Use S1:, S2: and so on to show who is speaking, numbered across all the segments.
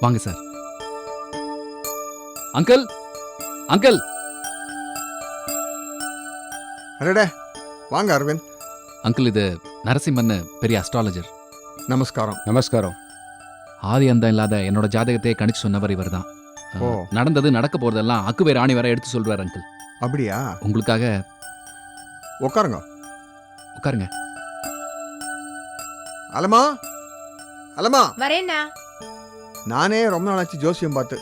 S1: வாங்க sir. Uncle uncle.
S2: அடடே வாங்க அரவிந்த்.
S1: அங்கிள் இது நரசிம்மன் பெரிய அஸ்ட்ராலஜர்
S2: நமஸ்காரம்.
S3: நமஸ்காரம்.
S1: ஆதி அந்தம் இல்லாத என்னோட ஜாதகத்தையே கணிச்சு சொன்னவர் இவர்தான்.
S2: ஓ.
S1: நடந்தது நடக்க போறதெல்லாம் அக்குவே ராணி வர எடுத்து சொல்றாரு அங்கிள்.
S2: அப்படியா?
S1: உங்களுக்காக
S2: உட்காருங்க
S1: உட்காருங்க
S2: அலமா? அலமா?
S4: வரேண்ணா.
S2: நானே ரொம்ப நாளாச்சு ஜோசியம் பார்த்து.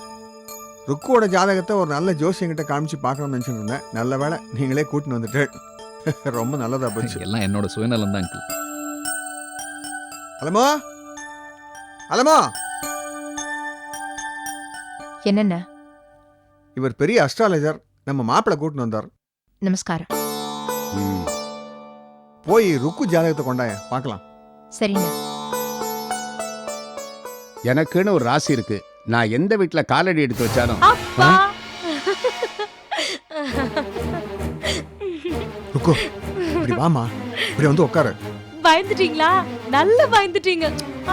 S2: ருக்குவோட ஜாதகத்தை ஒரு நல்ல ஜோசியங்கிட்ட காமிச்சு பார்க்கணும்னு நினச்சிட்டு இருந்தேன். நல்ல வேளை நீங்களே கூட்டின்னு வந்துட்டு. ரொம்ப நல்லதா போச்சு.
S1: எல்லாம் என்னோட சுயநலம் தான் அங்கிள்.
S2: அலமா? அலமா?
S4: என்னண்ணா
S2: இவர் பெரிய அஸ்ட்ராலஜர் நம்ம மாப்பிள்ளை கூட்டின்னு வந்தார்.
S4: நமஸ்காரம்.
S2: போய் ருக்கு ஜாதகத்தை கொண்டாய? பார்க்கலாம்.
S4: சரிண்ணா
S3: எனக்குன்னு ஒரு ராசி இருக்கு. நான் எந்த வீட்ல காலடி எடுத்து வச்சாலும்.
S5: அப்பா!
S2: ருக்கு இப்படி வாமா இப்படி வந்து உட்காரு
S5: பயந்துட்டீங்களா? நல்ல பயந்துட்டீங்க.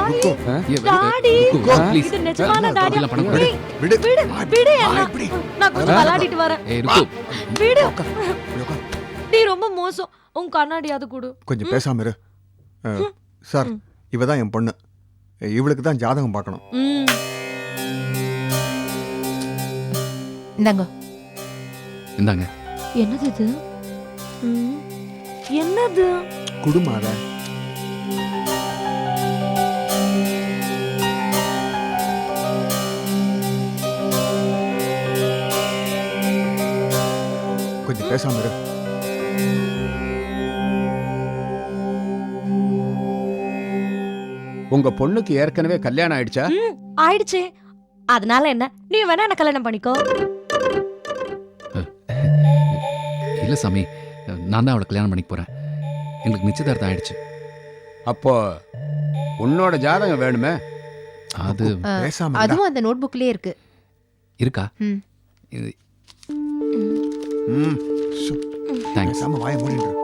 S2: ருக்கு
S1: ஏ,
S5: டாடி
S1: ருக்கு, please.
S5: இது நிஜமான டாடி.
S1: அப்படிலாம் பண்ணக்கூடாது.
S5: ஏய்,
S2: விடு.
S5: விடு
S2: வா,
S5: விடு
S2: வா,
S5: என்ன
S2: இப்படி.
S5: நான் கொஞ்சம் விளையாடிட்டு வரேன்.
S1: ஏய் ருக்கு.
S5: விடு.
S2: உட்கார், இப்படி உட்கார்.
S5: நீ ரொம்ப மோசம். உன் கண்ணாடி அது கொடு.
S2: கொஞ்சம் பேசாம இரு. அஹ், சார்
S5: ம்.
S2: இவ தான் என் பொண்ணு. இவளுக்கு தான் ஜாதகம் பார்க்கணும்.
S5: ம்.
S4: இந்தாங்க.
S1: இந்தாங்க.
S5: என்னது இது? ம், என்னது?
S2: குடும்பம் அதை. கொஞ்சம் பேசாம இரு.
S3: உங்க பொண்ணுக்கு ஏற்கனவே கல்யாணம் ஆயிடுச்சா?
S5: ஆயிடுச்சே. அதனால என்ன? நீ வேணா என்ன கல்யாணம் பண்ணிக்கோ.
S1: இல்ல சாமி நான் தான் அவளை கல்யாணம் பண்ணிக்க போறேன். எங்களுக்கு நிச்சயதார்த்தம் ஆயிடுச்சு.
S3: அப்போ உன்னோட ஜாதகம் வேணுமே?
S1: அது
S2: பேசாம.
S4: அதுவும் அந்த நோட் புக்லயே இருக்கு.
S1: இருக்கா?
S4: ம்.
S1: இது
S2: ம் சு,
S1: தேங்க்ஸ்
S2: வாய மூடிட்டு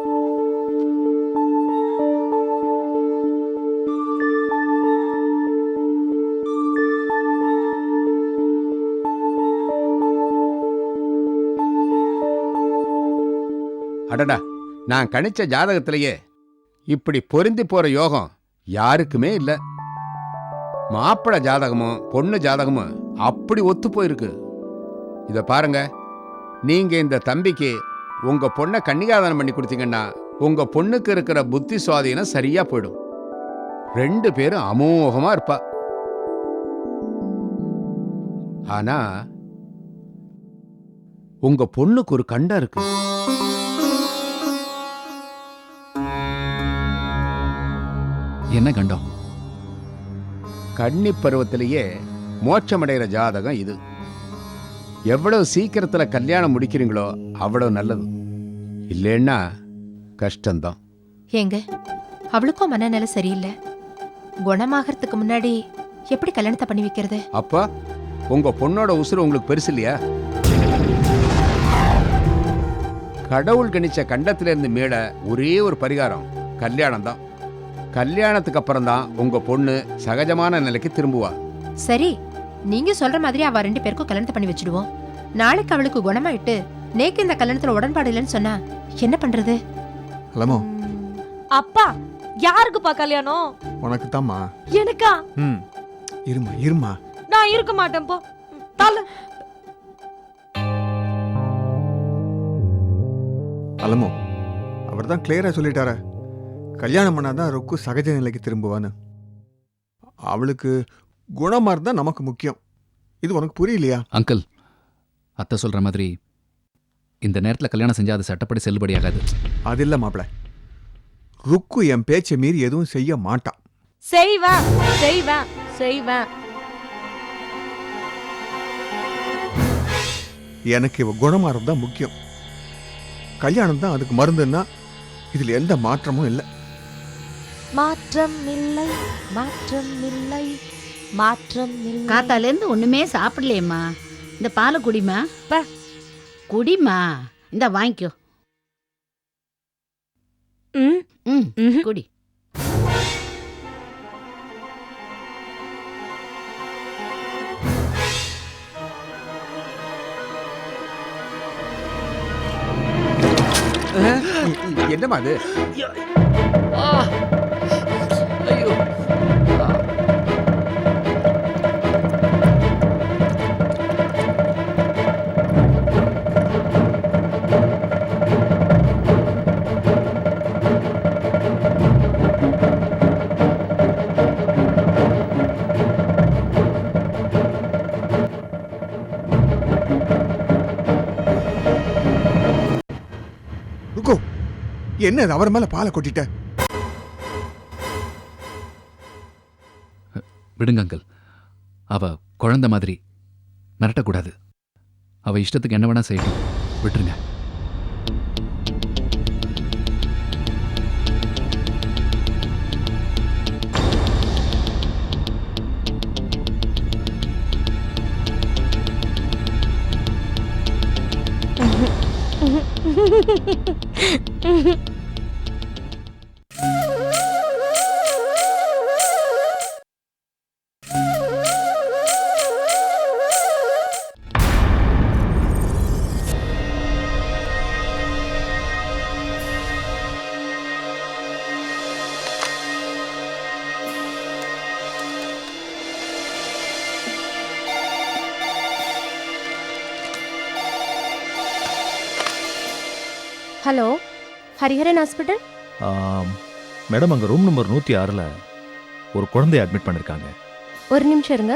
S3: அடடா நான் கணிச்ச ஜாதகத்திலேயே இப்படி பொருந்தி போற யோகம் யாருக்குமே இல்லை. மாப்பிள ஜாதகமும் பொண்ணு ஜாதகமும் அப்படி ஒத்து போயிருக்கு. இதை பாருங்க நீங்க இந்த தம்பிக்கு உங்க பொண்ணை கன்னிகாதானம் பண்ணி கொடுத்தீங்கன்னா உங்க பொண்ணுக்கு இருக்கிற புத்தி சுவாதீனம் சரியா போயிடும். ரெண்டு பேரும் அமோகமா இருப்பா. ஆனா உங்க பொண்ணுக்கு ஒரு கண்டம் இருக்கு.
S1: என்ன கண்டம்?
S3: கன்னி பருவத்திலேயே மோட்சமடைகிற ஜாதகம் இது. எவ்வளவு சீக்கிரத்துல கல்யாணம் முடிக்கிறீங்களோ அவ்வளவு நல்லது. இல்லைன்னா கஷ்டம்தான்.
S4: ஏங்க அவளுக்கும் மனநிலை சரியில்லை. குணமாகறதுக்கு முன்னாடி எப்படி கல்யாணத்தை பண்ணி வைக்கிறது?
S3: அப்பா உங்க பொண்ணோட உசுறு உங்களுக்கு பெருசு இல்லையா? கடவுள் கணிச்ச கண்டத்திலிருந்து மீள ஒரே ஒரு பரிகாரம் கல்யாணம் தான் கல்யாணத்துக்கு அப்புறம் தான் உங்க பொண்ணு சகஜமான நிலைக்கு திரும்புவா.
S4: சரி நீங்க சொல்ற மாதிரி அவ ரெண்டு பேருக்கும் கல்யாணத்தை பண்ணி வச்சிடுவோம். நாளைக்கு அவளுக்கு குணமாயிட்டு நேக்கு இந்த கல்யாணத்துல உடன்பாடு இல்லைன்னு சொன்னா என்ன பண்றது?
S2: அலமோ
S5: அப்பா யாருக்குப்பா கல்யாணம்?
S2: உனக்கு தாம்மா
S5: எனக்கா?
S2: ம் இருமா இருமா
S5: நான் இருக்க மாட்டேன் போ. தல
S2: அலமோ அவர் தான் கிளியரா சொல்லிட்டாரே. கல்யாணம் பண்ணாதான் ருக்கு சகஜ நிலைக்கு திரும்புவான்னு. அவளுக்கு குணமா இருந்தா நமக்கு முக்கியம். இது உனக்கு புரியலையா?
S1: அங்கிள் அத்தை சொல்ற மாதிரி இந்த நேரத்துல கல்யாணம் செஞ்சா அது சட்டப்படி செல்லுபடியாகாது
S2: அது இல்ல மாப்பிள. ருக்கு என் பேச்சை மீறி எதுவும் செய்ய மாட்டான்
S5: செய்வேன் செய்வேன் செய்வேன்
S2: எனக்கு இவ குணமாறது தான் முக்கியம். கல்யாணம் தான் அதுக்கு மருந்துன்னா இதுல எந்த மாற்றமும் இல்லை.
S5: மாற்றம் இல்லை மாற்றம் இல்லை மாற்றம் இல்லை
S6: காத்தாலேருந்து ஒன்றுமே சாப்பிடலையேம்மா. இந்த பாலை குடிமா? குடிமா? இந்த வாங்கிக்கோ.
S5: ம்.
S6: ம் குடி.
S3: என்னம்மா அது?
S2: என்ன இது அவர் மேல பாலை கொட்டிட்ட?
S1: விடுங்க அங்கிள். அவ குழந்தை மாதிரி மிரட்டக்கூடாது. அவ இஷ்டத்துக்கு என்ன வேணா செய்யட்டும். விட்டுருங்க.
S7: Hello Hariharan hospital?
S8: மேடம் அங்கே ரூம் நம்பர் நூற்றி ஆறில் ஒரு குழந்தைய அட்மிட் பண்ணியிருக்காங்க
S7: ஒரு நிமிஷம் இருங்க.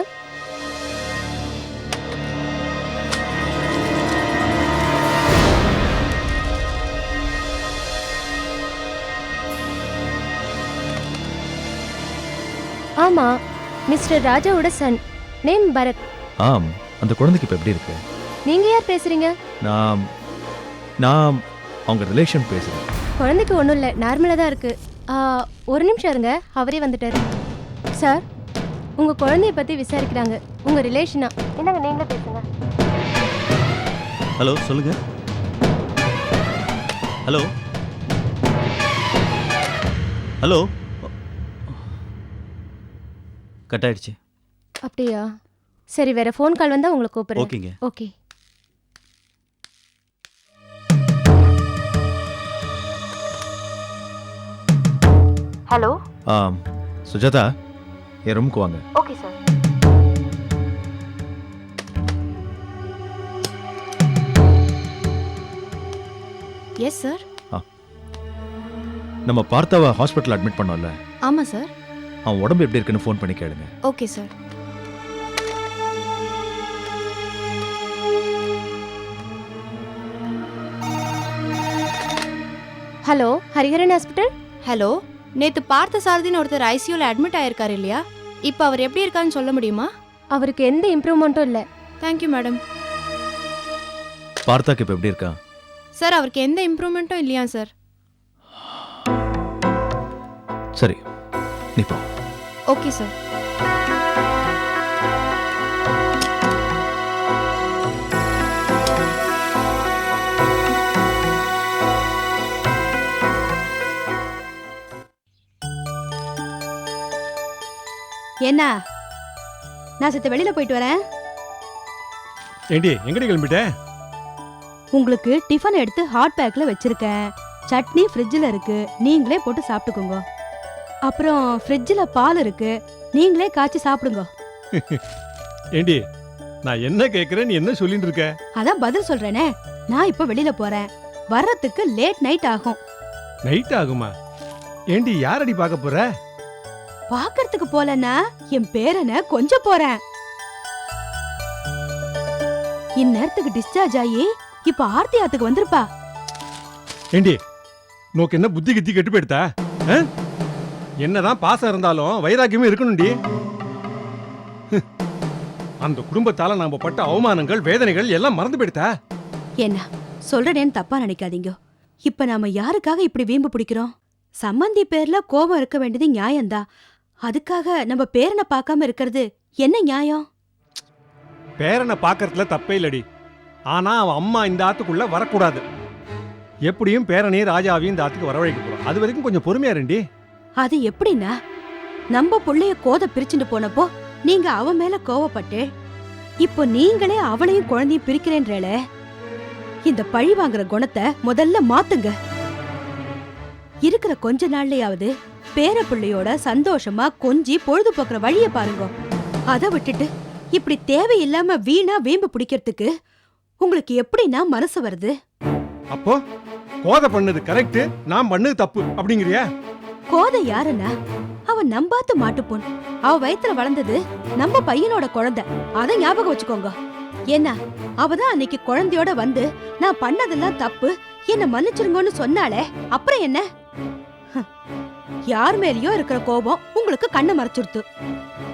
S7: ஆமா மிஸ்டர் ராஜாவோட சன். நேம் பரத்.
S8: ஆம் அந்த குழந்தைக்கு இப்போ எப்படி இருக்கு?
S7: நீங்க யார் பேசுறீங்க?
S8: நான் நான் அவங்க ரிலேஷன் பேசுகிறேன்
S7: குழந்தைக்கு ஒன்றும் இல்லை நார்மலாக தான் இருக்கு. ஆ, ஒரு நிமிஷம் இருங்க அவரே வந்துட்டாரு. சார் உங்க குழந்தைய பத்தி விசாரிக்கிறாங்க. உங்க ரிலேஷனா என்னங்க நீங்களே பேசுங்க.
S8: ஹலோ சொல்லுங்க. ஹலோ ஹலோ கட் ஆயிடுச்சு.
S7: அப்படியா? சரி வேற ஃபோன் கால் வந்தா உங்களை கூப்பிடுறேன்.
S8: ஓகேங்க
S7: ஓகே ஹலோ
S8: சுஜாதா என் ரூமுக்கு வாங்க.
S7: ஓகே சார் எஸ் சார்
S8: நம்ம பார்த்தாவை ஹாஸ்பிட்டல் அட்மிட் பண்ணோம்ல.
S7: ஆமா சார்
S8: அவன் உடம்பு எப்படி இருக்குன்னு ஃபோன் பண்ணி கேளுங்க.
S7: Okay sir hello Hariharan hospital
S9: hello நேத்து பார்த்த சாரதின்னு ஒருத்தர் ஐசியூல அட்மிட் ஆயிருக்காரு இல்லையா? இப்போ அவர் எப்படி இருக்கான்னு சொல்ல முடியுமா?
S7: அவருக்கு எந்த இம்ப்ரூவ்மெண்ட்டும் இல்லை.
S9: தேங்க்யூ மேடம்
S8: பார்த்தாக்கு இப்போ எப்படி இருக்கான்
S9: சார் அவருக்கு எந்த இம்ப்ரூவ்மெண்ட்டும் இல்லையா சார்
S8: சரி நீ போ.
S9: ஓகே சார்
S10: என்ன நான் சித்த வெளியில போயிட்டு வரேன்.
S11: ஏண்டி எங்கடி கிளம்பிட்ட?
S10: உங்களுக்கு டிஃபன் எடுத்து ஹாட் பேக்ல வச்சிருக்கேன். சட்னி ஃப்ரிட்ஜில் இருக்கு. நீங்களே போட்டு சாப்பிட்டுக்கோங்க. அப்புறம் ஃப்ரிட்ஜில் பால் இருக்கு. நீங்களே காய்ச்சி சாப்பிடுங்க.
S11: ஏண்டி நான் என்ன கேக்குறேன் நீ என்ன சொல்லிட்டு இருக்க?
S10: அதான் பதில் சொல்றேனே. நான் இப்போ வெளியில போறேன். வர்றதுக்கு லேட் நைட் ஆகும்.
S11: நைட் ஆகுமா? ஏண்டி யாரடி பார்க்க போற?
S10: பார்க்கறதுக்கு போலன்னா என் பேரனை கொஞ்சம் போறேன். இந்நேரத்துக்கு டிஸ்சார்ஜ் ஆகி இப்ப ஆர்த்தி ஆத்துக்கு வந்திருப்பா.
S11: ஏண்டி நோக்கு என்ன புத்தி கித்தி கெட்டு போயிடுதா? என்னதான் பாசம் இருந்தாலும் வைராக்கியமும் இருக்கணும்டி. அந்த குடும்பத்தால நாம பட்ட அவமானங்கள் வேதனைகள் எல்லாம் மறந்து போயிடுதா
S10: என்ன சொல்றேன்னு தப்பா நினைக்காதீங்க. இப்ப நாம யாருக்காக இப்படி வீம்பு பிடிக்கிறோம்? சம்மந்தி பேர்ல கோபம் இருக்க வேண்டியது நியாயம்தான். அதுக்காக நம்ம பேரனை பார்க்காம இருக்கிறது என்ன நியாயம்?
S11: பேரனை பார்க்கறதுல தப்பே இல்லடி. ஆனா அவன் அம்மா இந்த ஆத்துக்குள்ள வரக்கூடாது. எப்படியும் பேரனையும் ராஜாவையும் இந்த ஆத்துக்கு வரவழைக்க போறோம். அது வரைக்கும் கொஞ்சம் பொறுமையா இருண்டி.
S10: அது எப்படின்னா நம்ம புள்ளைய கோத பிரிச்சுட்டு போனப்போ நீங்க அவன் மேல கோவப்பட்டு இப்போ நீங்களே அவளையும் குழந்தையும் பிரிக்கிறேன்றல இந்த பழி வாங்குற குணத்தை முதல்ல மாத்துங்க. இருக்கிற கொஞ்ச நாள்லயாவது பேர பிள்ளையோட சந்தோஷமா கொஞ்சி பொழுது போக்குற வழிய பாருங்க. அதை விட்டுட்டு இப்படி தேவையில்லாம வீணா வீம்பு பிடிக்கிறதுக்கு உங்களுக்கு எப்படின்னா மனசு வருது?
S11: அப்போ கோதை பண்ணது கரெக்ட் நான் பண்ணது தப்பு அப்படிங்கிறியா?
S10: கோதை யாருன்னா அவ நம்பாத்து மாட்டுப்பொன் அவ வயித்துல வளர்ந்தது நம்ம பையனோட குழந்தை. அத ஞாபகம் வச்சுக்கோங்க. ஏன்னா அவதான் அன்னைக்கு குழந்தையோட வந்து நான் பண்ணதெல்லாம் தப்பு என்ன மன்னிச்சிருங்கன்னு சொன்னாலே அப்புறம் என்ன? யார் மேலயோ இருக்கிற கோபம் உங்களுக்கு கண்ணை மறைச்சிருத்து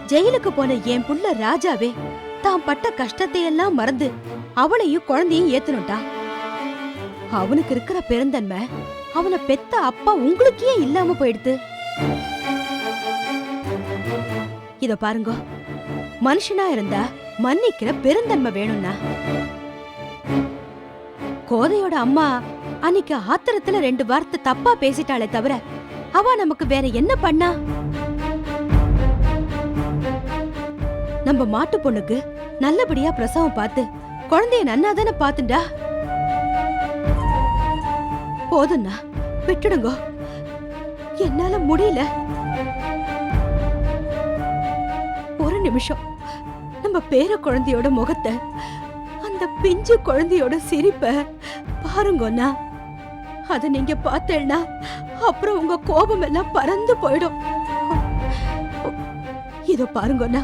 S10: ஜெயிலுக்கு போன என் புள்ள ராஜாவே தான் பட்ட கஷ்டத்தை எல்லாம் மறந்து அவளையும் குழந்தையும் ஏத்துனுட்டான் அவனுக்கு இருக்கிற பெருந்தன்மை அவனை பெத்த அப்பா உங்களுக்கே இல்லாம போயிடுது இத பாருங்க மனுஷனா இருந்தா மன்னிக்கிற பெருந்தன்மை வேணும்னா. கோதையோட அம்மா அன்னைக்கு ஆத்திரத்துல ரெண்டு வார்த்தை தப்பா பேசிட்டாளே தவிர அவ நமக்கு வேற என்ன பண்ணா? நம்ம மாட்டு பொண்ணுக்கு நல்லபடியா பிரசவம் பார்த்து குழந்தைய நன்னா தானே பாத்துண்டா போதும்ண்ணா விட்டுடுங்க. என்னால முடியல. ஒரு நிமிஷம் நம்ம பேர குழந்தையோட முகத்தை அந்த பிஞ்சு குழந்தையோட சிரிப்ப பாருங்கண்ணா. அதை நீங்க பார்த்தேன்னா அப்புறம் உங்க கோபம் எல்லாம் பறந்து போயிடும். இதோ பாருங்கண்ணா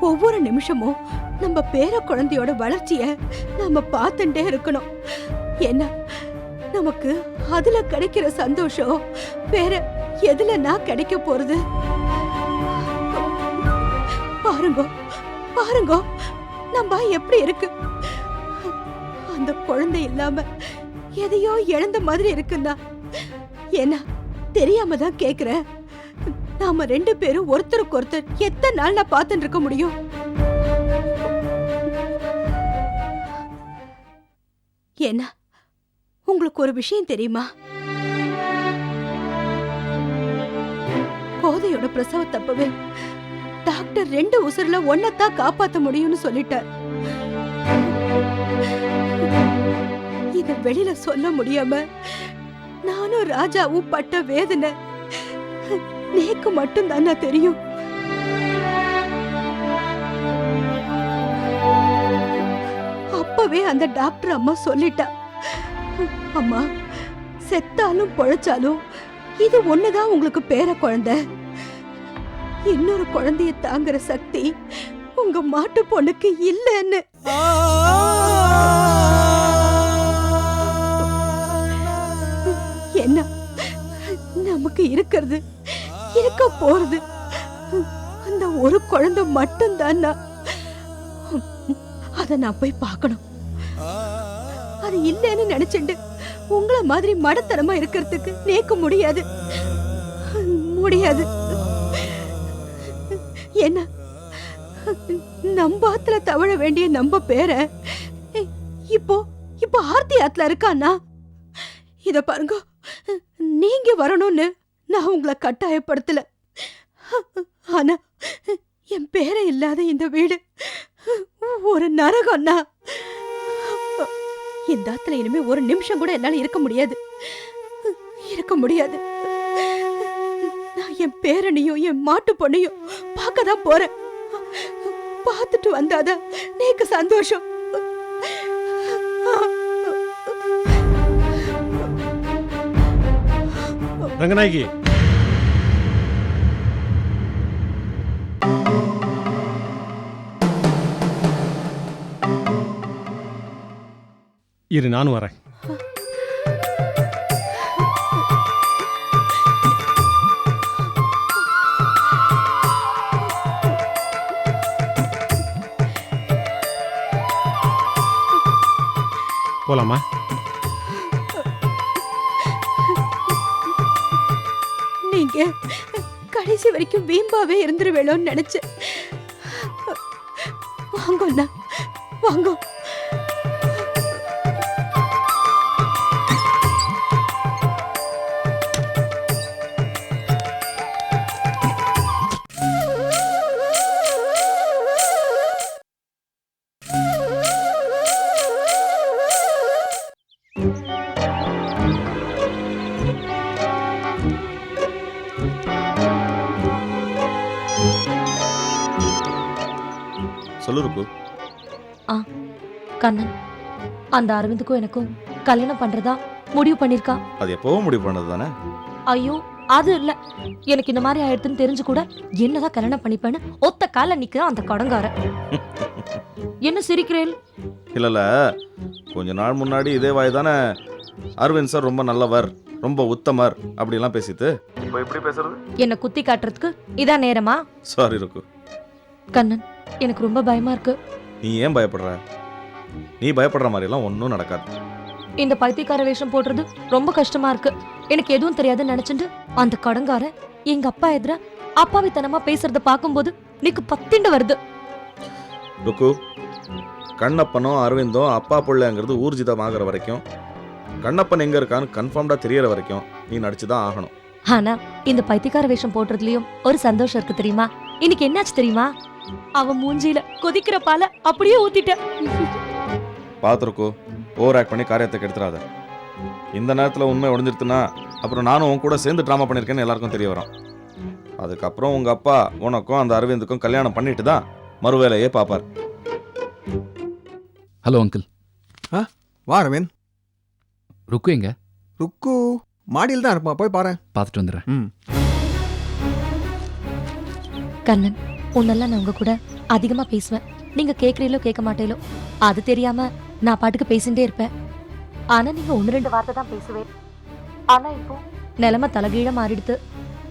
S10: ஒவ்வொரு நிமிஷமும் நம்ம பேர குழந்தையோட வளர்ச்சிய நாம பார்த்துட்டே இருக்கணும். என்ன நமக்கு அதுல கிடைக்கிற சந்தோஷம் வேற நான் கிடைக்க போறது? பாருங்க பாருங்க நம்ம எப்படி இருக்கு? அந்த குழந்தை இல்லாம எதையோ இழந்த மாதிரி இருக்குன்னா ஏன்னா தெரியாம தான் கேக்குறேன் நாம ரெண்டு பேரும் ஒருத்தருக்கு ஒருத்தர் எத்தனை நாள் நான் பார்த்துட்டு இருக்க முடியும்? ஏன்னா உங்களுக்கு ஒரு விஷயம் தெரியுமா? கோதையோட பிரசவத்தப்பவே டாக்டர் ரெண்டு உசுர்ல ஒன்னத்தான் காப்பாத்த முடியும்னு சொல்லிட்டார். இத வெளியில சொல்ல முடியாம நானும் ராஜாவும் பட்ட வேதனை நீக்கு மட்டும் தானே தெரியும். அப்பவே அந்த டாக்டர் அம்மா சொல்லிட்டா அம்மா செத்தாலும் பொழைச்சாலும் இது ஒண்ணுதான் உங்களுக்கு பேர குழந்தை. இன்னொரு குழந்தைய தாங்குற சக்தி உங்க மாட்டு பொண்ணுக்கு இல்லைன்னு. நமக்கு இருக்கிறது இருக்க போறது. அந்த ஒரு குழந்தை மட்டும்தான் அத நான் போய் பார்க்கணும். அது இல்லைன்னு நினைச்சுண்டு உங்களை மாதிரி மடத்தனமா இருக்கிறதுக்கு நேக்க முடியாது. முடியாது. என்ன? நம்பாத்துல தவழ வேண்டிய நம்ம பேர இப்போ இப்போ ஆர்த்தி ஆத்துல இருக்கானா? இத பாருங்க. நீங்க வரணும்னு நான் உங்களை கட்டாயப்படுத்தல. ஆனா என் பேரை இல்லாத இந்த வீடு ஒரு நரகம்னா இந்த ஆத்துல இனிமே ஒரு நிமிஷம் கூட என்னால இருக்க முடியாது. இருக்க முடியாது. நான் என் பேரனையும் என் மாட்டு பொண்ணையும் பார்க்க தான் போறேன். பார்த்துட்டு வந்தாதான் நீக்கு சந்தோஷம்.
S11: ரங்கநாயகி. இரு நானும் வரேன். போலாமா?
S10: கடைசி வரைக்கும் வீம்பாவே இருந்துருவேளோன்னு நினைச்சேன்
S5: கண்ணன். அந்த அரவிந்துக்கும் எனக்கும் கல்யாணம் பண்றதா முடிவு பண்ணிருக்கா?
S12: அது எப்பவும் முடிவு பண்ணது தானே
S5: ஐயோ அது இல்ல. எனக்கு இந்த மாதிரி ஆயிடுதுன்னு தெரிஞ்சு கூட என்னதான் கல்யாணம் பண்ணிப்பேன்னு ஒத்த கால நிக்கிறான் அந்த கடங்கார. என்ன சிரிக்கிறேன்
S12: இல்லைல்ல. கொஞ்ச நாள் முன்னாடி இதே வாய் தானே. அரவிந்த் சார் ரொம்ப நல்லவர் ரொம்ப உத்தமர் அப்படிலாம் பேசிட்டு. இப்போ எப்படி பேசுறது?
S5: என்ன குத்தி காட்டுறதுக்கு இதான் நேரமா?
S12: சாரி ருக்கு
S5: கண்ணன் எனக்கு ரொம்ப பயமா இருக்கு.
S12: நீ ஏன் பயப்படுற? நீ பயப்படுற மாதிரிலாம் ஒன்றும் நடக்காது.
S5: இந்த பைத்தியக்கார வேஷம் போடுறது ரொம்ப கஷ்டமா இருக்கு. எனக்கு எதுவும் தெரியாதுன்னு நினைச்சிட்டு அந்த கடங்கார எங்க அப்பா எதிர அப்பாவித்தனமா பேசுறத பார்க்கும்போது நீக்கு பத்திண்டு வருது.
S12: ருக்கு கண்ணப்பனும் அரவிந்தும் அப்பா பிள்ளைங்கிறது ஊர்ஜிதமாகிற வரைக்கும் கண்ணப்பன் எங்க இருக்கான்னு கன்ஃபார்ம்டா தெரியற வரைக்கும் நீ நடிச்சு தான் ஆகணும்.
S5: ஆனா இந்த பைத்தியக்கார வேஷம் போடுறதுலயும் ஒரு சந்தோஷம் இருக்கு தெரியுமா? இன்னைக்கு என்னாச்சு தெரியுமா? அவன் மூஞ்சியில கொதிக்கிற பால அப்படியே ஊத்திட்ட
S12: பார்த்துருக்கோ ஓவர் ஆக்ட் பண்ணி காரியத்தை கெடுத்துறாத இந்த நேரத்தில் உண்மை உடஞ்சிருத்துனா அப்புறம் நானும் உன் கூட சேர்ந்து ட்ராமா பண்ணியிருக்கேன்னு எல்லாருக்கும் தெரிய வரும். அதுக்கப்புறம் உங்கள் அப்பா உனக்கும் அந்த அரவிந்துக்கும் கல்யாணம் பண்ணிட்டு தான் மறுவேலையே பார்ப்பார்
S1: ஹலோ அங்கிள்
S2: வா அரவிந்த்.
S1: ருக்கு எங்க?
S2: ருக்கு மாடியில் தான் இருப்பான் போய் பாரு.
S1: பார்த்துட்டு வந்துடுறேன்.
S2: ம்.
S5: கண்ணன் உன்னெல்லாம் நான் உங்க கூட அதிகமா பேசுவேன். நீங்க கேக்குறீங்களோ கேட்க மாட்டேலோ அது தெரியாம நான் பாட்டுக்கு பேசிட்டே இருப்பேன். ஆனா நீங்க ஒன்னு ரெண்டு வார்த்தை தான் பேசுவேன் ஆனா இப்போ நிலைமை தலைகீழ மாறிடுது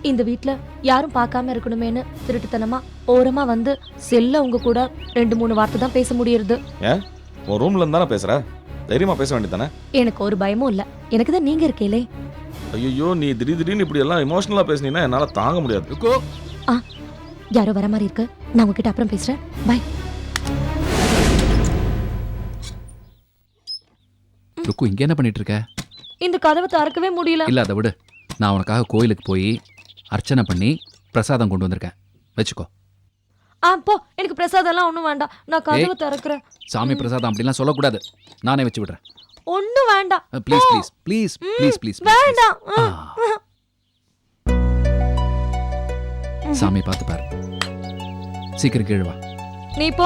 S5: இந்த வீட்ல யாரும் பார்க்காம இருக்கணுமேனு திருட்டுத்தனமா ஓரமா வந்து செல்ல உங்க கூட ரெண்டு மூணு வார்த்தை தான் பேச முடியுது
S12: உன் ரூம்ல இருந்தானே பேசுற தைரியமா பேச வேண்டியதானே
S5: எனக்கு ஒரு பயமும் இல்ல. எனக்கு தான் நீங்க இருக்கீங்களே.
S12: ஐயோ நீ திடீர் திடீர்னு இப்படி எல்லாம் இமோஷனலா பேசுனீங்கன்னா என்னால தாங்க முடியாது.
S5: யாரோ வர மாதிரி இருக்கு. நான் உங்ககிட்ட அப்புறம் பேசுறேன். பை
S1: ருக்கு இங்க என்ன பண்ணிட்டு இருக்க
S5: இந்த கதவை திறக்கவே முடியல.
S1: இல்ல அதை விடு. நான் உனக்காக கோயிலுக்கு போய் அர்ச்சனை பண்ணி பிரசாதம் கொண்டு வந்திருக்கேன். வச்சுக்கோ.
S5: ஆ போ. எனக்கு பிரசாதம் எல்லாம் ஒண்ணும் வேண்டாம். நான் கதவை திறக்கிறேன்.
S1: சாமி பிரசாதம் அப்படிலாம் சொல்லக்கூடாது. நானே வச்சு விடுறேன்.
S5: ஒண்ணும் வேண்டாம்.
S1: Please. Please please please please
S5: வேண்டாம்.
S1: சாமி பார்த்து பாரு சீக்கிரம் கீழே
S5: நீ போ.